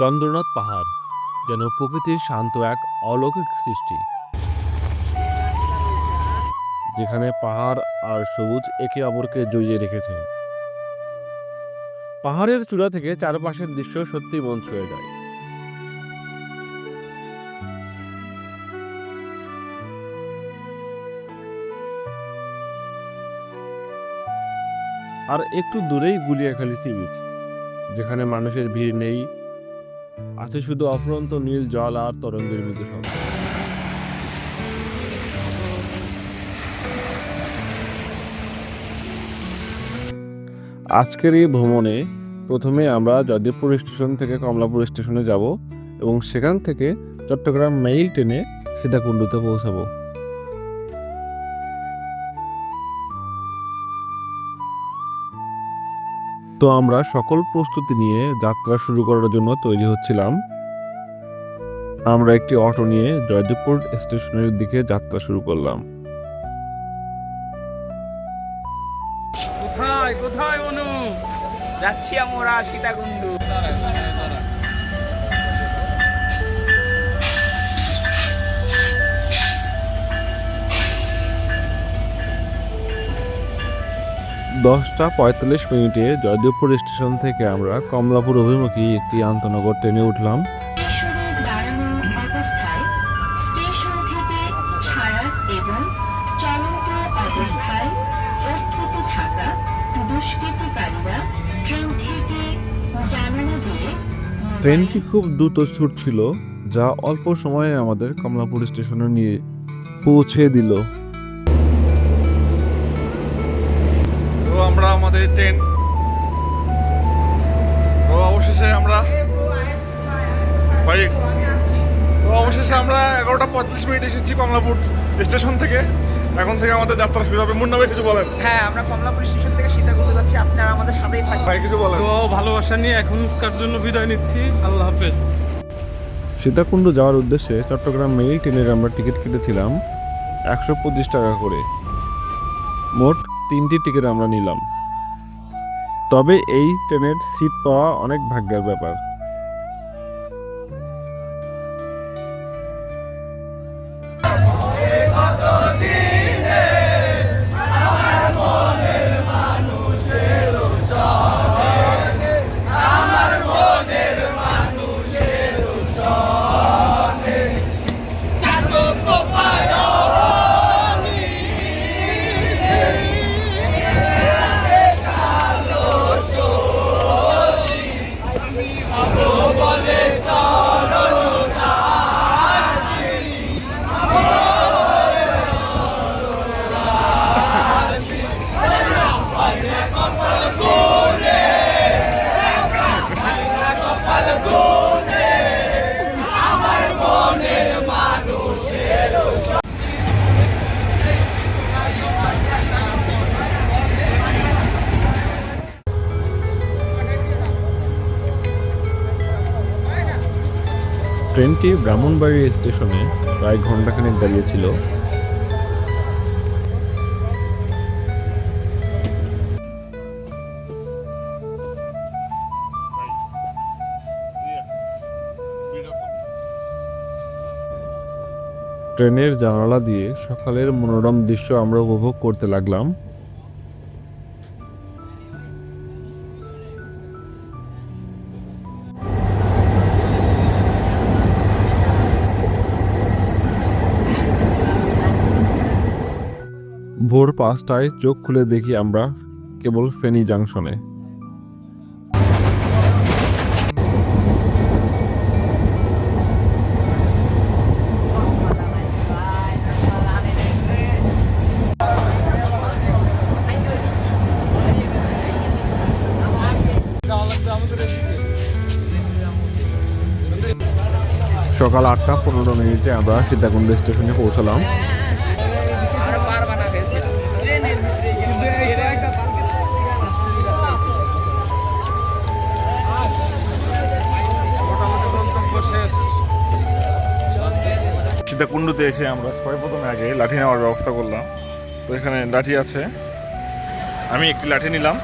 চন্দ্রনাথ পাহাড়, যেন প্রকৃতির শান্ত এক অলৌকিক সৃষ্টি। যেখানে পাহাড় আর সবুজ একে অপরকে জড়িয়ে রেখেছে। পাহাড়ের চূড়া থেকে চারপাশের দৃশ্য সত্যি মন ছুঁয়ে যায়। আর একটু দূরেই গুলিয়াখালী সি বিচ যেখানে মানুষের ভিড় নেই আছে শুধু অফুরন্ত নীল জল আর তরঙ্গের মৃদু শব্দ। আজকের এই ভ্রমণে প্রথমে আমরা জয়দেবপুর স্টেশন থেকে কমলাপুর স্টেশনে যাব এবং সেখান থেকে চট্টগ্রাম মেইল ট্রেনে সীতাকুণ্ডুতে পৌঁছাবো। তো আমরা সকল প্রস্তুতি নিয়ে যাত্রা শুরু করার জন্য তৈরি হচ্ছিলাম। আমরা একটি অটো নিয়ে জয়দেবপুর স্টেশনের দিকে যাত্রা শুরু করলাম। কোথায় কোথায় অনু? যাচ্ছি আমরা সীতাকুণ্ডু। দশটা পঁয়তাল্লিশ মিনিটে জয়দেবপুর স্টেশন থেকে আমরা কমলাপুর অভিমুখী একটি আন্তনগর ট্রেনে উঠলাম। ট্রেনটি খুব দ্রুত ছুটছিল যা অল্প সময়ে আমাদের কমলাপুর স্টেশনে নিয়ে পৌঁছে দিল। আমরা আমাদের ট্রেন তো অবশেষে আমরা তো অবশেষে আমরা এগারোটা পঁয়ত্রিশ মিনিট এসেছি কমলাপুর স্টেশন থেকে। এখন থেকে আমাদের যাত্রা শুরু হবে। মুন্না ভাই কিছু বলেন? হ্যাঁ আমরা কমলাপুর স্টেশন থেকে সীতাকুণ্ডু যাচ্ছি। আপনারা আমাদের সাথেই থাকবেন। ভাই কিছু বলেন? তো ভালোবাসা নিয়ে এখনকার জন্য বিদায় নিচ্ছি। আল্লাহ হাফেজ। সীতাকুণ্ড যাওয়ার উদ্দেশ্যে চট্টগ্রাম মেইল ট্রেনের আমরা টিকিট কেটেছিলাম একশো পঁচিশ টাকা করে। মোট তিনটি টিকিট আমরা নিলাম। তবে এই ট্রেনের সিট পাওয়া অনেক ভাগ্যের ব্যাপার। ট্রেনটি ব্রাহ্মণবাড়ি স্টেশনে প্রায় ঘন্টাখানেক দাঁড়িয়েছিল। ট্রেনের জানালা দিয়ে সকালের মনোরম দৃশ্য আমরা উপভোগ করতে লাগলাম। ভোর পাঁচটায় চোখ খুলে দেখি আমরা কেবল ফেনী জাংশনে। সকাল আটটা পনেরো মিনিটে আমরা সীতাকুণ্ড স্টেশনে পৌঁছালাম। সীতাকুণ্ডুতে এসে আমরা সবাই প্রথমে আগে লাঠি নেওয়ার ব্যবস্থা করলাম। তো এখানে লাঠি আছে। আমি একটি লাঠি নিলাম।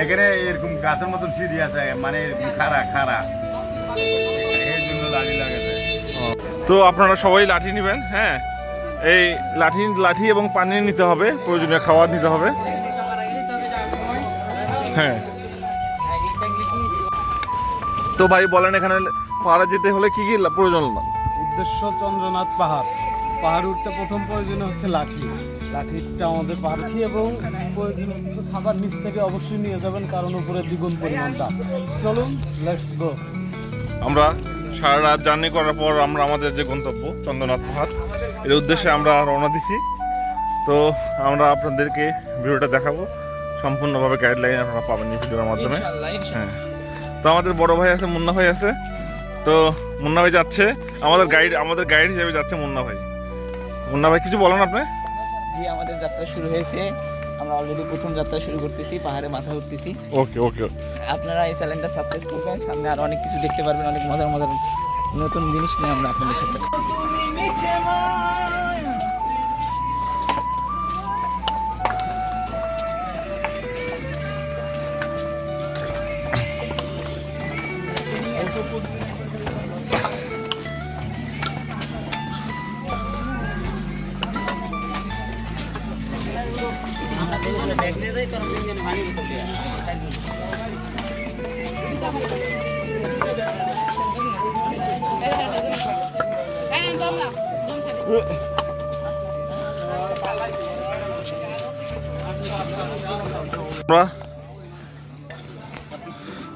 এখানে এরকম গাছের মতন সিঁড়ি আছে মানে খারা খাড়া তো আপনারা সবাই লাঠি নেবেন হ্যাঁ? এই লাঠি লাঠি এবং পানি নিতে হবে প্রয়োজনীয় খাবার নিতে হবে। হ্যাঁ। তো ভাই বলেন এখানে পাহাড়ে যেতে হলে কি কি প্রয়োজন উদ্দেশ্য চন্দ্রনাথ পাহাড়। পাহাড় উঠতে প্রথম প্রয়োজন হচ্ছে লাঠি। লাঠিটা আমাদের পাহাড়ি এবং প্রয়োজনীয় কিছু খাবার নিচ থেকে অবশ্যই নিয়ে যাবেন কারণ উপরে দ্বিগুণ পরিমাণ দাম চলুন লেটস গো আমরা সারা রাত জার্নি করার পর আমরা আমাদের যে গন্তব্য চন্দ্রনাথ পাহাড় এর উদ্দেশ্যে আমরা রওনা দিছি। তো আমরা আপনাদেরকে ভিডিওটা দেখাবো। সম্পূর্ণভাবে গাইডলাইন আপনারা পাবেন এই ভিডিওর মাধ্যমে। হ্যাঁ। তো আমাদের বড় ভাই আছে মুন্না ভাই আছে। তো মুন্না ভাই যাচ্ছে। আমাদের গাইড আমাদের গাইড হিসেবে যাচ্ছে মুন্না ভাই। মুন্না ভাই কিছু বলেন আপনি? জি আমাদের যাত্রা শুরু হয়েছে। আমরা অলরেডি প্রথম যাত্রা শুরু করতেছি পাহাড়ে মাথা উঠতেছি ওকে ওকে আপনারা এই চ্যানেলটা সাবস্ক্রাইব করবেন সামনে আরও অনেক কিছু দেখতে পারবেন অনেক মজার মজার নতুন জিনিস নিয়ে আমরা আপনাদের সাথে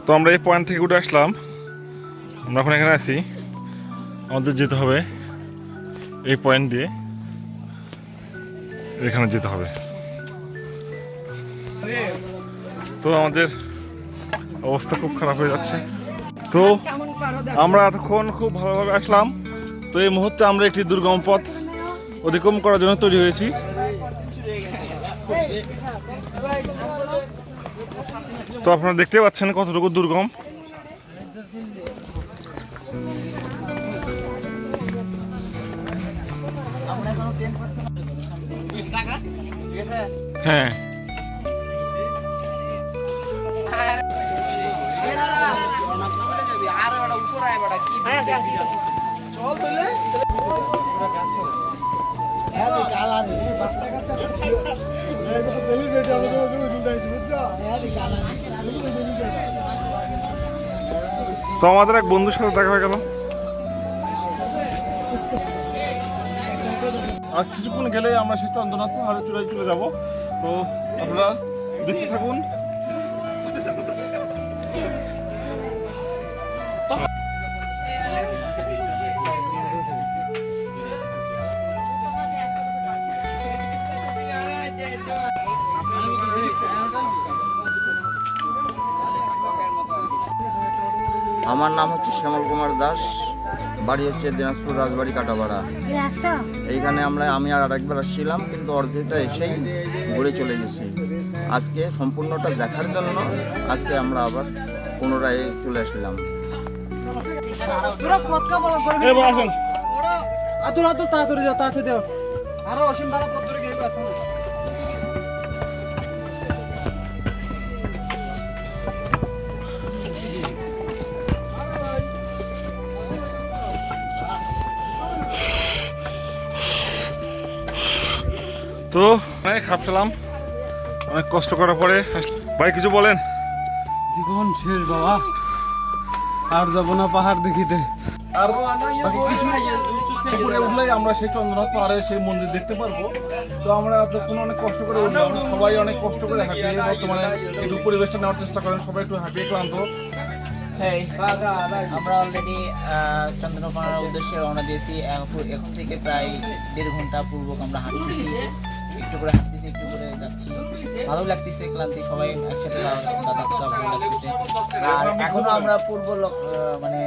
তো আমরা এই পয়েন্ট থেকে উঠে আসলাম। আমরা এখন এখানে আছি। আমাদের যেতে হবে এই পয়েন্ট দিয়ে। এখানে যেতে হবে। তো আমাদের অবস্থা খুব খারাপ হয়ে যাচ্ছে। তো আমরা এতক্ষণ খুব ভালোভাবে আসলাম। তো এই মুহূর্তে আমরা একটি দুর্গম পথ অতিক্রম করার জন্য তৈরি হয়েছি। তো আপনারা দেখতে পাচ্ছেন কতটুকু দুর্গম। হ্যাঁ। তো আমাদের এক বন্ধুর সাথে দেখা হয়ে গেল। আর কিছুক্ষণ গেলে আমরা সেই চন্দ্রনাথ পাহাড়ের চূড়ায় চলে যাব। তো আপনারা দেখতে থাকুন। শ্যামল কুমার দাস। বাড়ি হচ্ছে দিনাজপুর রাজবাড়ি কাটাপাড়া এইখানে আমরা, আমি আর আরেকবার আসছিলাম, কিন্তু অর্ধেকটা এসেই ঘুরে চলে গেছি। আজকে সম্পূর্ণটা দেখার জন্য আজকে আমরা আবার পুনরায় চলে আসলাম। তাড়াতাড়ি যাও তাড়াতাড়ি দাও। আরও অসীম ভালো পথ তো অনেক খাপছিলাম অনেক কষ্ট করার পরে ভাই কিছু বলেন। জীবন শেষ বাবা। আর যাব না পাহাড় দেখিতে। আর বাকি কিছু উপরে উঠলেই আমরা সেই চন্দ্রনাথ পাহাড়ে সেই মন্দির দেখতে পারব। তো আমরা এতক্ষণ অনেক কষ্ট করে উঠলাম। সবাই অনেক কষ্ট করে হাঁপিয়ে বর্তমানে একটু পরিবেশটা নেওয়ার চেষ্টা করেন। সবাই একটু হাঁপিয়ে ক্লান্ত। হ্যাঁ আমরা অলরেডি চন্দ্রপাড়ার উদ্দেশ্যে রওনা দিয়েছি। এখন- এখন থেকে প্রায় দেড় ঘণ্টা পূর্বক আমরা হাঁটতেছি। একটু করে হাঁটতেছি একটু করে যাচ্ছি। ভালো লাগতেছে ক্লান্তি সবাই একসাথে আর এখনও আমরা পূর্ব মানে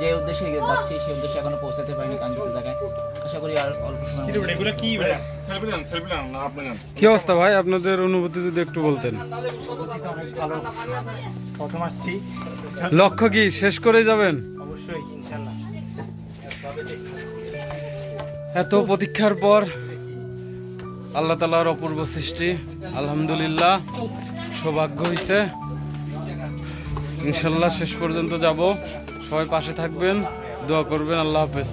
যে উদ্দেশ্যে যাচ্ছি সেই উদ্দেশ্যে এখনও পৌঁছাতে পারিনি কাঙ্ক্ষিত জায়গায়। আশা করি আর অল্প সময় সেলফি নেন সেলফি নেন না আপনি নেন। কি অবস্থা ভাই? আপনাদের অনুভূতি যদি একটু বলতেন। ভালো। প্রথম আসছি। লক্ষ্য কি শেষ করে যাবেন? অবশ্যই ইনশাল্লাহ। এত প্রতীক্ষার পর আল্লাহ তালার অপূর্ব সৃষ্টি, আলহামদুলিল্লাহ, সৌভাগ্য হয়েছে ইনশাল্লাহ শেষ পর্যন্ত যাব। সবাই পাশে থাকবেন, দোয়া করবেন, আল্লাহ হাফেজ।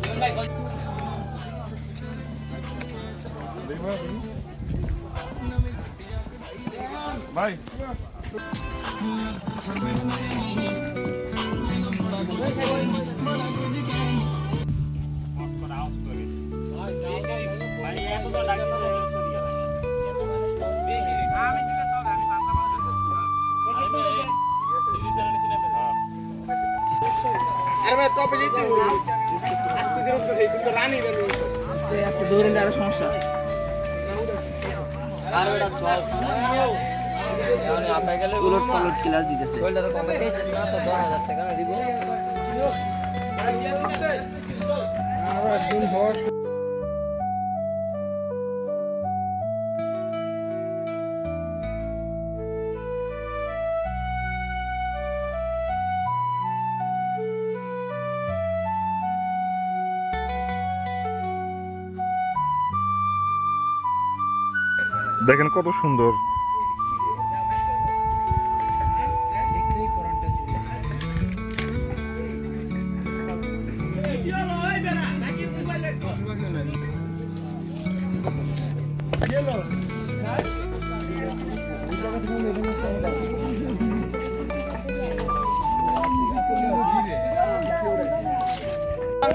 ভাই। আর ভাই টপে যেতে সমস্যা আর ওটা চল আপে গেলে উলট ক্লাস দিতেছে ওইটার কমে দিয়েছে টাকা দিব আর একদিন বস দেখেন কত সুন্দর।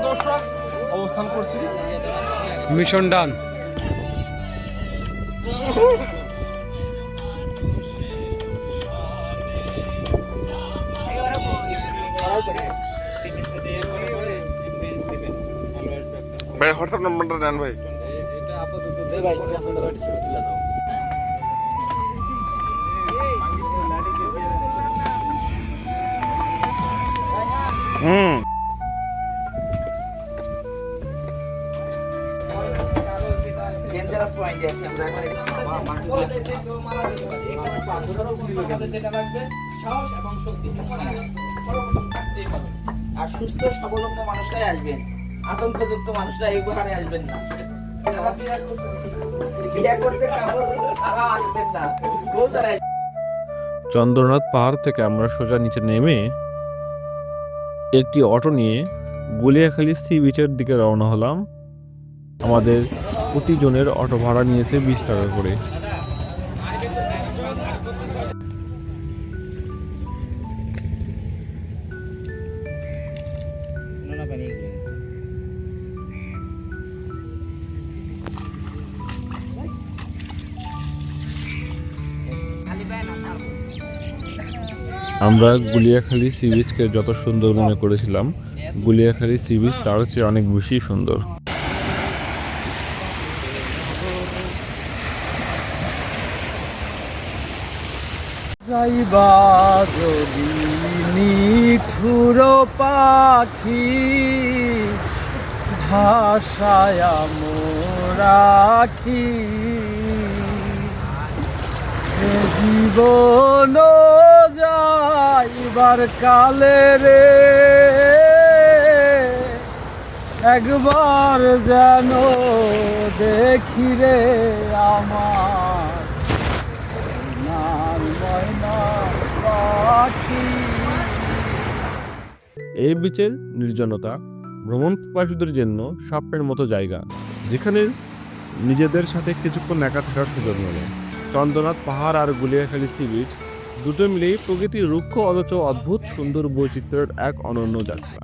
দর্শক অবস্থান করছি। Mission done. ভাই হোয়াটসঅ্যাপ নাম্বারটা দেন ভাই। হুম। ডেঞ্জারাস পয়েন্টে আছি আমরা যেটা লাগবে আর সুস্থ, স্বাবলম্ব মানুষরাই আসবেন। আতঙ্কযুক্ত মানুষরা এই আসবেন না। চন্দ্রনাথ পাহাড় থেকে আমরা সোজা নিচে নেমে একটি অটো নিয়ে গুলিয়াখালী সি বিচের দিকে রওনা হলাম। আমাদের প্রতিজনের অটো ভাড়া নিয়েছে বিশ টাকা করে। আমরা গুলিয়াখালী সি বিচকে যত সুন্দর মনে করেছিলাম, গুলিয়াখালী সি বিচ তার চেয়ে অনেক বেশি সুন্দর। যাইবা যদি নিঠুর পাখি, ভাষায় মোরাখি জীবন যাইবার কালে রে, একবার যেন দেখি রে আমার এই বিচের নির্জনতা ভ্রমণ পিপাসুদের জন্য স্বপ্নের মতো জায়গা, যেখানে নিজেদের সাথে কিছুক্ষণ একা থাকার সুযোগ মেলে। চন্দ্রনাথ পাহাড় আর গুলিয়াখালী সি বিচ দুটো মিলেই প্রকৃতির রুক্ষ, অথচ অদ্ভুত সুন্দর বৈচিত্র্যের এক অনন্য যাত্রা।